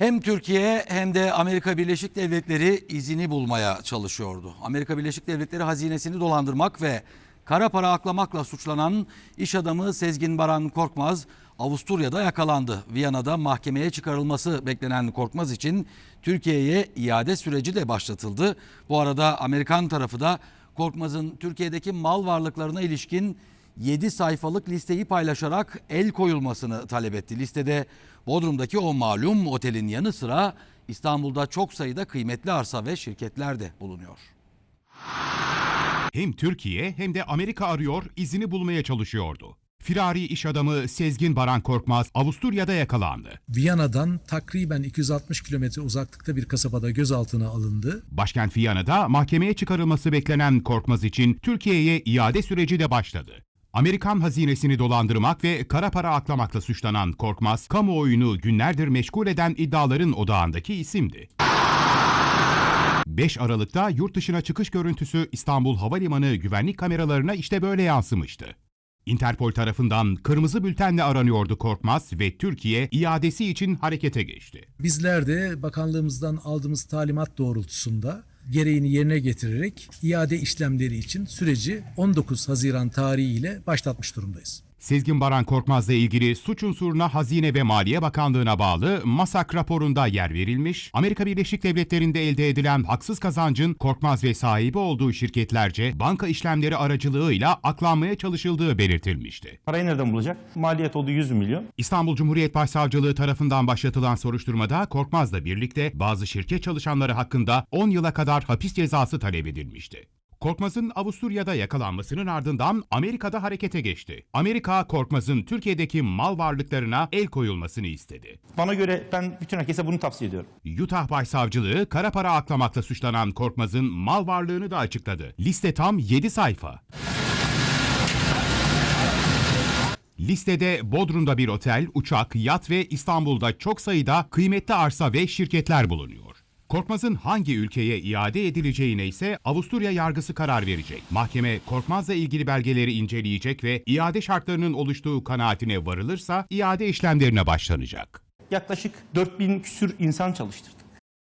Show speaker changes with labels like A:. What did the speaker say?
A: Hem Türkiye hem de Amerika Birleşik Devletleri izini bulmaya çalışıyordu. Amerika Birleşik Devletleri hazinesini dolandırmak ve kara para aklamakla suçlanan iş adamı Sezgin Baran Korkmaz Avusturya'da yakalandı. Viyana'da mahkemeye çıkarılması beklenen Korkmaz için Türkiye'ye iade süreci de başlatıldı. Bu arada Amerikan tarafı da Korkmaz'ın Türkiye'deki mal varlıklarına ilişkin 7 sayfalık listeyi paylaşarak el koyulmasını talep etti. Listede Bodrum'daki o malum otelin yanı sıra İstanbul'da çok sayıda kıymetli arsa ve şirketler de bulunuyor.
B: Hem Türkiye hem de Amerika arıyor, izini bulmaya çalışıyordu. Firari iş adamı Sezgin Baran Korkmaz Avusturya'da yakalandı.
C: Viyana'dan takriben 260 kilometre uzaklıkta bir kasabada gözaltına alındı.
B: Başkent Viyana'da mahkemeye çıkarılması beklenen Korkmaz için Türkiye'ye iade süreci de başladı. Amerikan hazinesini dolandırmak ve kara para aklamakla suçlanan Korkmaz, kamuoyunu günlerdir meşgul eden iddiaların odağındaki isimdi. 5 Aralık'ta yurt dışına çıkış görüntüsü İstanbul Havalimanı güvenlik kameralarına işte böyle yansımıştı. Interpol tarafından kırmızı bültenle aranıyordu Korkmaz ve Türkiye iadesi için harekete geçti.
C: Bizler de bakanlığımızdan aldığımız talimat doğrultusunda gereğini yerine getirerek iade işlemleri için süreci 19 Haziran tarihiyle başlatmış durumdayız.
B: Sezgin Baran Korkmaz'la ilgili suç unsuruna Hazine ve Maliye Bakanlığı'na bağlı MASAK raporunda yer verilmiş, Amerika Birleşik Devletleri'nde elde edilen haksız kazancın Korkmaz ve sahibi olduğu şirketlerce banka işlemleri aracılığıyla aklanmaya çalışıldığı belirtilmişti.
D: Parayı nereden bulacak? Maliyet oldu 100 milyon.
B: İstanbul Cumhuriyet Başsavcılığı tarafından başlatılan soruşturmada Korkmaz'la birlikte bazı şirket çalışanları hakkında 10 yıla kadar hapis cezası talep edilmişti. Korkmaz'ın Avusturya'da yakalanmasının ardından Amerika'da harekete geçti. Amerika, Korkmaz'ın Türkiye'deki mal varlıklarına el koyulmasını istedi.
D: Bana göre ben bütün herkese bunu tavsiye ediyorum.
B: Utah Başsavcılığı kara para aklamakla suçlanan Korkmaz'ın mal varlığını da açıkladı. Liste tam 7 sayfa. Listede Bodrum'da bir otel, uçak, yat ve İstanbul'da çok sayıda kıymetli arsa ve şirketler bulunuyor. Korkmaz'ın hangi ülkeye iade edileceğine ise Avusturya yargısı karar verecek. Mahkeme Korkmaz'la ilgili belgeleri inceleyecek ve iade şartlarının oluştuğu kanaatine varılırsa iade işlemlerine başlanacak.
D: Yaklaşık 4000 küsür insan çalıştırdı.